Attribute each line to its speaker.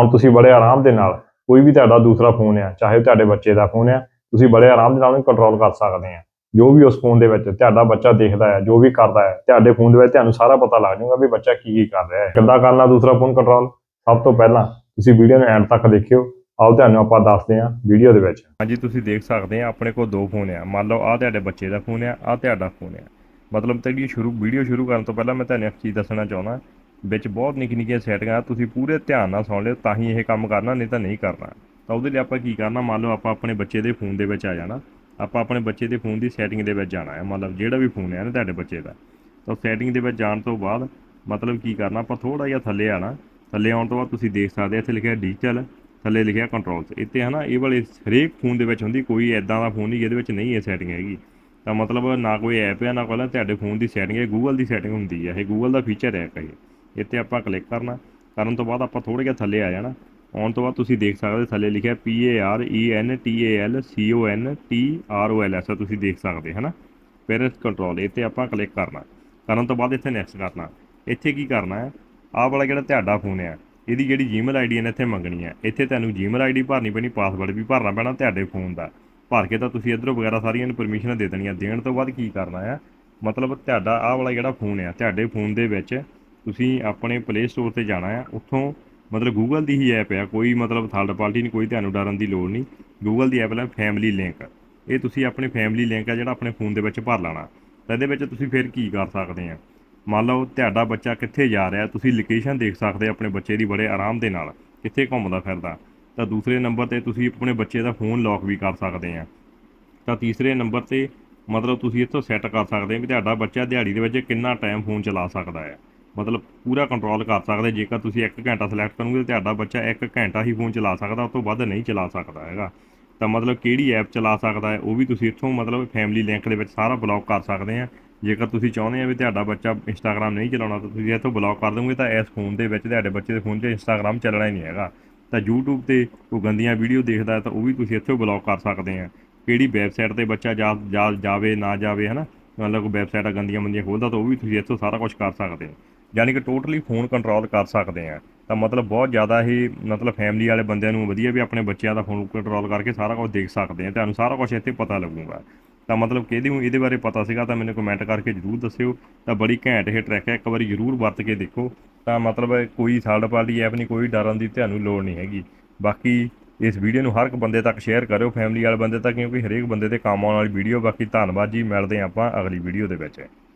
Speaker 1: ਹੁਣ ਤੁਸੀਂ ਬੜੇ ਆਰਾਮ ਦੇ ਨਾਲ, ਕੋਈ ਵੀ ਤੁਹਾਡਾ ਦੂਸਰਾ ਫੋਨ ਹੈ ਚਾਹੇ ਤੁਹਾਡੇ ਬੱਚੇ ਦਾ ਫੋਨ ਹੈ ਤੁਸੀਂ ਬੜੇ ਆਰਾਮ ਦੇ ਨਾਲ ਉਹਨੂੰ ਕੰਟਰੋਲ ਕਰ ਸਕਦੇ ਆ। ਜੋ ਵੀ ਉਸ ਫੋਨ ਦੇ ਵਿੱਚ ਤੁਹਾਡਾ ਬੱਚਾ ਦੇਖਦਾ ਹੈ ਜੋ ਵੀ ਕਰਦਾ ਹੈ ਤੁਹਾਡੇ ਫੋਨ ਦੇ ਵਿੱਚ ਤੁਹਾਨੂੰ ਸਾਰਾ ਪਤਾ ਲੱਗ ਜਾਊਗਾ ਵੀ ਬੱਚਾ ਕੀ ਕੀ ਕਰ ਰਿਹਾ ਹੈ ਕਿੱਦਾਂ ਕਰਨਾ ਦੂਸਰਾ ਫੋਨ ਕੰਟਰੋਲ ਸਭ ਤੋਂ ਪਹਿਲਾਂ ਤੁਸੀਂ ਵੀਡੀਓ ਨੂੰ ਐਂਡ ਤੱਕ ਦੇਖਿਓ। ਆਓ ਤੁਹਾਨੂੰ ਆਪਾਂ ਦੱਸਦੇ ਹਾਂ ਵੀਡੀਓ ਦੇ ਵਿੱਚ। ਹਾਂਜੀ, ਤੁਸੀਂ ਦੇਖ ਸਕਦੇ ਆ, ਆਪਣੇ ਕੋਲ ਦੋ ਫੋਨ ਆ। ਮੰਨ ਲਓ ਆ ਤੁਹਾਡੇ ਬੱਚੇ ਦਾ ਫੋਨ ਆ ਆ ਤੁਹਾਡਾ ਫੋਨ ਆ। ਮਤਲਬ ਤੇਰੀ ਸ਼ੁਰੂ ਵੀਡੀਓ ਸ਼ੁਰੂ ਕਰਨ ਤੋਂ ਪਹਿਲਾਂ ਮੈਂ ਤੁਹਾਨੂੰ ਇੱਕ ਚੀਜ਼ ਦੱਸਣਾ ਚਾਹੁੰਦਾ। ਵਿੱਚ ਬਹੁਤ ਨਿੱਕੀ ਨਿੱਕੀਆਂ ਸੈਟਿੰਗਾਂ, ਤੁਸੀਂ ਪੂਰੇ ਧਿਆਨ ਨਾਲ ਸੁਣ ਲਿਓ, ਤਾਂ ਹੀ ਇਹ ਕੰਮ ਕਰਨਾ, ਨਹੀਂ ਤਾਂ ਨਹੀਂ ਕਰਨਾ। ਤਾਂ ਉਹਦੇ ਲਈ ਆਪਾਂ ਕੀ ਕਰਨਾ, ਮੰਨ ਲਓ ਆਪਾਂ ਆਪਣੇ ਬੱਚੇ ਦੇ ਫੋਨ ਦੇ ਵਿੱਚ ਆ ਜਾਣਾ, ਆਪਾਂ ਆਪਣੇ ਬੱਚੇ ਦੇ ਫੋਨ ਦੀ ਸੈਟਿੰਗ ਦੇ ਵਿੱਚ ਜਾਣਾ ਹੈ, ਮਤਲਬ ਜਿਹੜਾ ਵੀ ਫੋਨ ਹੈ ਨਾ ਤੁਹਾਡੇ ਬੱਚੇ ਦਾ। ਤਾਂ ਸੈਟਿੰਗ ਦੇ ਵਿੱਚ ਜਾਣ ਤੋਂ ਬਾਅਦ ਮਤਲਬ ਕੀ ਕਰਨਾ, ਆਪਾਂ ਥੋੜਾ ਜਿਹਾ ਥੱਲੇ ਆਣਾ ਥੱਲੇ ਆਉਣ ਤੋਂ ਬਾਅਦ ਤੁਸੀਂ ਦੇਖ ਸਕਦੇ ਇੱਥੇ ਲਿਖਿਆ ਡਿਜੀਟਲ ਥੱਲੇ ਲਿਖਿਆ ਕੰਟਰੋਲਸ ਇੱਥੇ ਹਨਾ, ਇਹ ਵਾਲੇ ਹਰੇਕ ਫੋਨ ਦੇ ਵਿੱਚ ਹੁੰਦੀ, ਕੋਈ ਐਦਾਂ ਦਾ ਫੋਨ ਨਹੀਂ, ਜਿਹਦੇ ਵਿੱਚ ਨਹੀਂ ਇਹ ਸੈਟਿੰਗ ਹੈਗੀ। ਤਾਂ ਮਤਲਬ ਨਾ ਕੋਈ ਐਪ ਹੈ, ਨਾ ਕੋਈ ਤੁਹਾਡੇ ਫੋਨ ਦੀ ਸੈਟਿੰਗ ਹੈ ਗੂਗਲ ਦੀ ਸੈਟਿੰਗ ਹੁੰਦੀ ਹੈ, ਇਹ ਗੂਗਲ ਦਾ ਫੀਚਰ ਹੈ ਇੱਕ ਇਹ। ਇੱਥੇ ਆਪਾਂ ਕਲਿੱਕ ਕਰਨਾ। ਕਰਨ ਤੋਂ ਬਾਅਦ ਆਪਾਂ ਥੋੜਾ ਜਿਹਾ ਥੱਲੇ ਆ ਜਾਣਾ। ਆਉਣ ਤੋਂ ਬਾਅਦ ਤੁਸੀਂ ਦੇਖ ਸਕਦੇ ਥੱਲੇ ਲਿਖਿਆ P A R E N T A L C O N T R O L ਐਸਾ ਤੁਸੀਂ ਦੇਖ ਸਕਦੇ ਹਨਾ? ਪੇਰੈਂਟਸ ਕੰਟਰੋਲ ਇੱਥੇ ਆਪਾਂ ਕਲਿੱਕ ਕਰਨਾ। ਕਰਨ ਤੋਂ ਬਾਅਦ ਇੱਥੇ ਨੈਕਸਟ ਕਰਨਾ। ਇੱਥੇ ਕੀ ਕਰਨਾ ਹੈ? ਆਹ ਵਾਲਾ ਜਿਹੜਾ ਤੁਹਾਡਾ ਫੋਨ ਹੈ ਇਹਦੀ ਜਿਹੜੀ Gmail ID ਹੈ ਨਾ ਇੱਥੇ ਮੰਗਣੀ ਹੈ। ਇੱਥੇ ਤੁਹਾਨੂੰ Gmail ID ਭਰਨੀ ਪੈਣੀ ਪਾਸਵਰਡ ਵੀ ਭਰਨਾ ਪੈਣਾ ਤੁਹਾਡੇ ਫੋਨ ਦਾ। ਭਰ ਕੇ ਤਾਂ ਤੁਸੀਂ ਇਧਰੋਂ ਵਗੈਰਾ ਸਾਰੀਆਂ ਨੂੰ ਪਰਮਿਸ਼ਨ ਦੇ ਦੇਣੀਆਂ। ਦੇਣ ਤੋਂ ਬਾਅਦ ਕੀ ਕਰਨਾ ਹੈ? ਮਤਲਬ ਤੁਹਾਡਾ ਆਹ ਵਾਲਾ ਜਿਹੜਾ ਫੋਨ ਹੈ ਤੁਹਾਡੇ ਫੋਨ ਦੇ ਵਿੱਚ ਤੁਸੀਂ ਆਪਣੇ ਪਲੇ ਸਟੋਰ ਤੇ ਜਾਣਾ ਆ, ਉੱਥੋਂ ਮਤਲਬ ਗੂਗਲ ਦੀ ਹੀ ਐਪ ਹੈ ਕੋਈ ਮਤਲਬ ਥਰਡ ਪਾਰਟੀ ਨਹੀਂ ਕੋਈ ਤੁਹਾਨੂੰ ਡਰਨ ਦੀ ਲੋੜ ਨਹੀਂ ਗੂਗਲ ਦੀ ਐਪ ਹੈ ਫੈਮਿਲੀ ਲਿੰਕ ਇਹ ਤੁਸੀਂ ਆਪਣੇ ਫੈਮਿਲੀ ਲਿੰਕ ਹੈ ਜਿਹੜਾ ਆਪਣੇ ਫੋਨ ਦੇ ਵਿੱਚ ਭਰ ਲੈਣਾ। ਤਾਂ ਇਹਦੇ ਵਿੱਚ ਤੁਸੀਂ ਫਿਰ ਕੀ ਕਰ ਸਕਦੇ ਆ? ਮੰਨ ਲਓ ਤੁਹਾਡਾ ਬੱਚਾ ਕਿੱਥੇ ਜਾ ਰਿਹਾ, ਤੁਸੀਂ ਲੋਕੇਸ਼ਨ ਦੇਖ ਸਕਦੇ ਆਪਣੇ ਬੱਚੇ ਦੀ ਬੜੇ ਆਰਾਮ ਦੇ ਨਾਲ, ਕਿੱਥੇ ਘੁੰਮਦਾ ਫਿਰਦਾ। ਤਾਂ ਦੂਸਰੇ ਨੰਬਰ ਤੇ ਤੁਸੀਂ ਆਪਣੇ ਬੱਚੇ ਦਾ ਫੋਨ ਲੌਕ ਵੀ ਕਰ ਸਕਦੇ ਆ। ਤਾਂ ਤੀਸਰੇ ਨੰਬਰ ਤੇ ਮਤਲਬ ਤੁਸੀਂ ਇੱਥੋਂ ਸੈੱਟ ਕਰ ਸਕਦੇ ਆ ਵੀ ਤੁਹਾਡਾ ਬੱਚਾ ਦਿਹਾੜੀ ਦੇ ਵਿੱਚ ਕਿੰਨਾ ਟਾਈਮ ਫੋਨ ਚਲਾ ਸਕਦਾ ਹੈ ਮਤਲਬ ਪੂਰਾ ਕੰਟਰੋਲ ਕਰ ਸਕਦੇ, ਜੇਕਰ ਤੁਸੀਂ 1 ਘੰਟਾ ਸਿਲੈਕਟ ਕਰੋਗੇ ਤਾਂ ਤੁਹਾਡਾ ਬੱਚਾ 1 ਘੰਟਾ ਹੀ ਫੋਨ ਚਲਾ ਸਕਦਾ, ਉਸ ਤੋਂ ਵੱਧ ਨਹੀਂ ਚਲਾ ਸਕਦਾ ਹੈਗਾ। ਤਾਂ ਮਤਲਬ ਕਿਹੜੀ ਐਪ ਚਲਾ ਸਕਦਾ ਹੈ, ਉਹ ਵੀ ਤੁਸੀਂ ਇੱਥੋਂ ਮਤਲਬ ਫੈਮਿਲੀ ਲਿੰਕ ਦੇ ਵਿੱਚ ਸਾਰਾ ਬਲੌਕ ਕਰ ਸਕਦੇ ਆ। ਜੇਕਰ ਤੁਸੀਂ ਚਾਹੁੰਦੇ ਆ ਵੀ ਤੁਹਾਡਾ ਬੱਚਾ ਇੰਸਟਾਗ੍ਰam ਨਹੀਂ ਚਲਾਉਣਾ, ਤਾਂ ਤੁਸੀਂ ਇੱਥੋਂ ਬਲੌਕ ਕਰ ਦੋਗੇ ਤਾਂ ਇਸ ਫੋਨ ਦੇ ਵਿੱਚ ਤੁਹਾਡੇ ਬੱਚੇ ਦੇ ਫੋਨ 'ਚ ਇੰਸਟਾਗ੍ਰam ਚੱਲਣਾ ਹੀ ਨਹੀਂ ਹੈਗਾ। ਤਾਂ YouTube ਤੇ ਕੋਈ ਗੰਦੀਆਂ ਵੀਡੀਓ ਦੇਖਦਾ ਹੈ ਤਾਂ ਉਹ ਵੀ ਤੁਸੀਂ ਇੱਥੋਂ ਬਲੌਕ ਕਰ ਸਕਦੇ ਆ। ਕਿਹੜੀ ਵੈਬਸਾਈਟ ਤੇ ਬੱਚਾ ਜਾ ਜਾਵੇ, ਨਾ ਜਾਵੇ, ਹਨਾ? ਮਤਲਬ ਕੋਈ ਵੈਬਸਾਈਟਾਂ ਗੰਦੀਆਂ ਮੰਦੀਆਂ ਖੋਲਦਾ ਤਾਂ ਉਹ ਵੀ ਤੁਸੀਂ ਇੱਥੋਂ ਸਾਰਾ ਕੁਝ ਕਰ ਸਕਦੇ ਹੋ ਯਾਨੀ ਕਿ ਟੋਟਲੀ ਫੋਨ ਕੰਟਰੋਲ ਕਰ ਸਕਦੇ ਆ। ਤਾਂ ਮਤਲਬ ਬਹੁਤ ਜ਼ਿਆਦਾ ਇਹ ਮਤਲਬ ਫੈਮਿਲੀ ਵਾਲੇ ਬੰਦਿਆਂ ਨੂੰ ਵਧੀਆ ਵੀ ਆਪਣੇ ਬੱਚਿਆਂ ਦਾ ਫੋਨ ਕੰਟਰੋਲ ਕਰਕੇ ਸਾਰਾ ਕੁਝ ਦੇਖ ਸਕਦੇ ਆ। ਤੁਹਾਨੂੰ ਸਾਰਾ ਕੁਝ ਇੱਥੇ ਪਤਾ ਲੱਗੂਗਾ। ਤਾਂ ਮਤਲਬ ਕਿਹਦੀ ਨੂੰ ਇਹਦੇ ਬਾਰੇ ਪਤਾ ਸੀਗਾ ਤਾਂ ਮੈਨੂੰ ਕਮੈਂਟ ਕਰਕੇ ਜਰੂਰ ਦੱਸਿਓ। ਤਾਂ ਬੜੀ ਘੈਂਟ ਇਹ ਟਰੈਕ ਹੈ, ਇੱਕ ਵਾਰੀ ਜਰੂਰ ਵਰਤ ਕੇ ਦੇਖੋ। ਤਾਂ ਮਤਲਬ ਕੋਈ ਥਰਡ ਪਾਰਟੀ ਐਪ ਨਹੀਂ ਕੋਈ ਡਰਨ ਦੀ ਤੁਹਾਨੂੰ ਲੋੜ ਨਹੀਂ ਹੈਗੀ। ਬਾਕੀ ਇਸ ਵੀਡੀਓ ਨੂੰ ਹਰ ਇੱਕ ਬੰਦੇ ਤੱਕ ਸ਼ੇਅਰ ਕਰਿਓ ਫੈਮਿਲੀ ਵਾਲੇ ਬੰਦੇ ਤੱਕ, ਕਿਉਂਕਿ ਹਰੇਕ ਬੰਦੇ ਦੇ ਕੰਮ ਆਉਣ ਵਾਲੀ ਵੀਡੀਓ ਬਾਕੀ ਧੰਨਵਾਦ ਜੀ, ਮਿਲਦੇ ਹਾਂ ਆਪਾਂ ਅਗਲੀ ਵੀਡੀਓ ਦੇ ਵਿੱਚ।